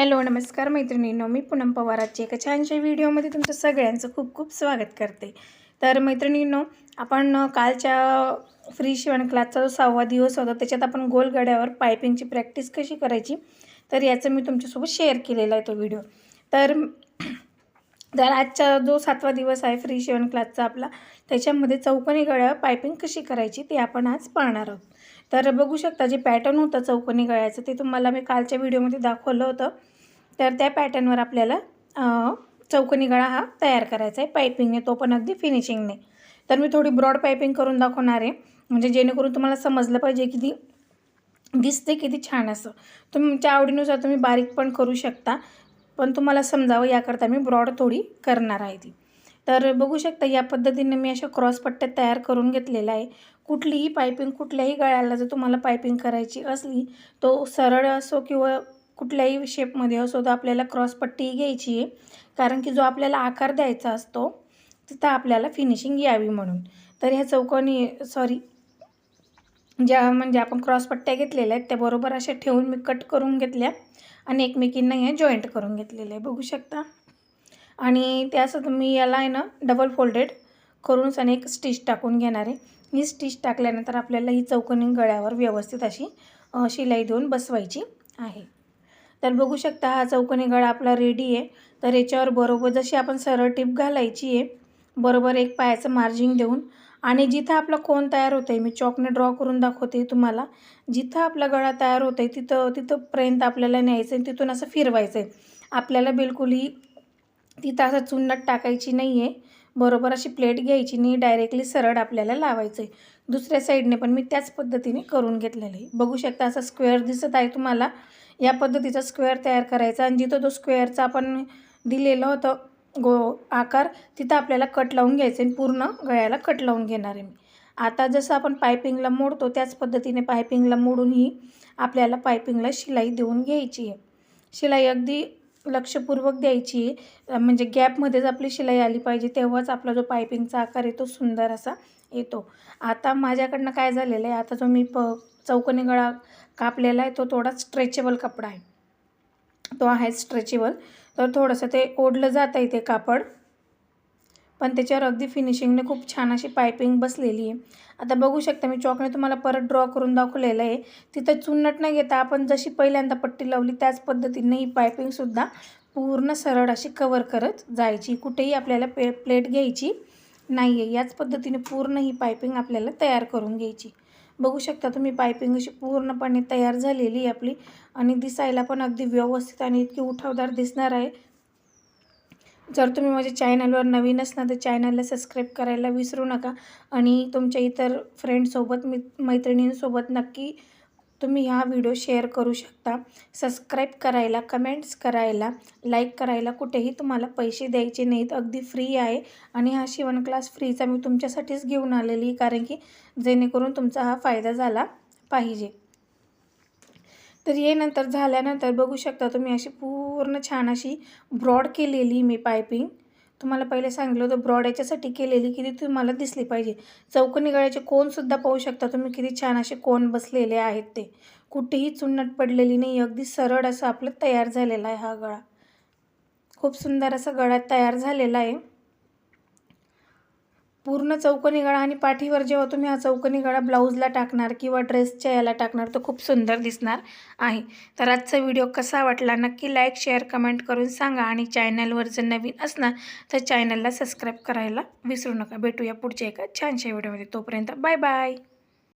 Hello नमस्कार मैत्रिणींनो. मी पूनम पवाराची एका छानशा व्हिडिओमध्ये तुमचं सगळ्यांचं खूप खूप स्वागत करते. तर मैत्रिणींनो आपण कालच्या फ्री शिवण क्लासचा जो सहावा दिवस होता त्याच्यात आपण गोलगड्यावर पायपिंगची प्रॅक्टिस कशी करायची तर याचं मी तुमच्यासोबत शेअर केलेला आहे तो व्हिडिओ. तर तर आजचा जो सातवा दिवस आहे फ्री शिवण क्लासचा आपला त्याच्यामध्ये चौकोनी गळ्यावर पायपिंग कशी करायची ते आपण आज पाहणार आहोत. तर बघू शकता जे पॅटर्न होतं चौकोनी गळ्याचं ते तुम्हाला मी कालच्या व्हिडिओमध्ये दाखवलं होतं. तर त्या पॅटर्नवर आपल्याला चौकोनी गळा हा तयार करायचा आहे पायपिंगने तो पण अगदी फिनिशिंगने तर मी थोडी ब्रॉड पायपिंग करून दाखवणार आहे. म्हणजे जेणेकरून तुम्हाला समजलं पाहिजे की ती दिसते किती छान असं. तुमच्या आवडीनुसार तुम्ही बारीक पण करू शकता. पण तुम्हाला समजावं याकरता मी ब्रॉड थोडी करणार आहे ती. तर बघू शकता या पद्धतीने मी अशा क्रॉस पट्ट्या तयार करून घेतलेल्या आहे. कुठलीही पायपिंग कुठल्याही गळ्याला जर तुम्हाला पायपिंग करायची असली तो सरळ असो किंवा कुठल्याही शेपमध्ये असो तर आपल्याला क्रॉसपट्टीही घ्यायची आहे. कारण की जो आपल्याला आकार द्यायचा असतो तिथं आपल्याला फिनिशिंग यावी म्हणून. तर ह्या चौकोनी सॉरी ज्या म्हणजे आपण क्रॉस पट्ट्या घेतलेल्या आहेत त्याबरोबर अशा ठेवून मी कट करून घेतल्या आणि एकमेकींना ह्या जॉईंट करून घेतलेल्या आहे. बघू शकता. आणि त्याचं मी याला आहे ना डबल फोल्डेड करूनच आणि एक स्टिच टाकून घेणार आहे. ही स्टिच टाकल्यानंतर आपल्याला ही चौकनी गळ्यावर व्यवस्थित अशी शिलाई देऊन बसवायची आहे. तर बघू शकता हा चौकनी गळा आपला रेडी आहे. तर याच्यावर बरोबर जशी आपण सरळ टिप घालायची आहे बरोबर एक पायाचं मार्जिंग देऊन. आणि जिथं आपला कोण तयार होतं आहे मी चॉकने ड्रॉ करून दाखवते तुम्हाला. जिथं आपला गळा तयार होतं आहे तिथं तिथंपर्यंत आपल्याला न्यायचं आहे तिथून असं फिरवायचं आहे आपल्याला बिलकुलही तिथं असं चुन्नट टाकायची नाही आहे बरोबर अशी प्लेट घ्यायची नाही डायरेक्टली सरळ आपल्याला लावायचं आहे दुसऱ्या साईडने पण मी त्याच पद्धतीने करून घेतलेलं आहे. बघू शकता असं स्क्वेअर दिसत आहे तुम्हाला. या पद्धतीचा स्क्वेअर तयार करायचा आणि जिथं तो स्क्वेअरचा आपण दिलेलं होतं गो आकार तिथं आपल्याला कट लावून घ्यायचं आणि पूर्ण गळ्याला कट लावून घेणार आहे मी. आता जसं आपण पायपिंगला मोडतो त्याच पद्धतीने पायपिंगला मोडूनही आपल्याला पायपिंगला शिलाई देऊन घ्यायची आहे. शिलाई अगदी लक्षपूर्वक द्यायची म्हणजे गॅपमध्येच आपली शिलाई आली पाहिजे तेव्हाच आपला जो पायपिंगचा आकार आहे तो सुंदर असा येतो. आता माझ्याकडनं काय झालेलं आहे आता जो मी प चौकोनी गळा कापलेला आहे तो थोडा स्ट्रेचेबल कपडा आहे. तो आहे स्ट्रेचेबल. तर थोडंसं ते ओढलं जात आहे ते कापड. पण त्याच्यावर अगदी फिनिशिंगने खूप छान अशी पायपिंग बसलेली आहे. आता बघू शकता मी चॉकने तुम्हाला परत ड्रॉ करून दाखवलेलं आहे. तिथं चुन्नट न घेता आपण जशी पहिल्यांदा पट्टी लावली त्याच पद्धतीने ही पायपिंगसुद्धा पूर्ण सरळ अशी कवर करत जायची. कुठेही आपल्याला पे प्लेट घ्यायची नाही आहे याच पद्धतीने पूर्ण ही पायपिंग आपल्याला तयार करून घ्यायची. बघू शकता तुम्ही पायपिंग अशी पूर्णपणे तयार झालेली आहे आपली. आणि दिसायला पण अगदी व्यवस्थित आणि इतकी उठावदार दिसणार आहे. जर तुम्ही माझ्या चॅनलवर नवीन असणार तर चॅनलला सबस्क्राईब करायला विसरू नका. आणि तुमच्या इतर फ्रेंडसोबत मी मैत्रिणींसोबत नक्की तुम्ही हा व्हिडिओ शेअर करू शकता. सबस्क्राईब करायला कमेंट्स करायला लाईक करायला कुठेही तुम्हाला पैसे द्यायचे नाहीत. अगदी फ्री आहे. आणि हा शिवण क्लास फ्रीचा मी तुमच्यासाठीच घेऊन आलेली कारण की जेणेकरून तुमचा हा फायदा झाला पाहिजे. तर ये नंतर झाल्यानंतर बघू शकता तुम्ही अशी पूर्ण छान अशी ब्रॉड केलेली मी पायपिंग तुम्हाला पहिले सांगितलं होतं ब्रॉड याच्यासाठी केलेली की ती तुम्हाला दिसली पाहिजे. चौकोनी गळ्याचे कोनसुद्धा पाहू शकता तुम्ही किती छान असे कोन बसलेले आहेत ते. कुठेही चुन्नट पडलेली नाही अगदी सरळ असं आपलं तयार झालेला आहे हा गळा. खूप सुंदर असा गळा तयार झालेला आहे. पूर्ण चौकोनी गळा आणि पाठीवर जेव्हा तुम्ही हा चौकोनी गळा ब्लाऊजला टाकणार किंवा ड्रेसच्या याला टाकणार तर खूप सुंदर दिसणार आहे. तर आजचा व्हिडिओ कसा वाटला नक्की लाईक शेअर कमेंट करून सांगा आणि चॅनलवर जर नवीन असणार तर चॅनलला सबस्क्राईब करायला विसरू नका. भेटूया पुढच्या एका छानशा व्हिडिओमध्ये. तोपर्यंत बाय बाय.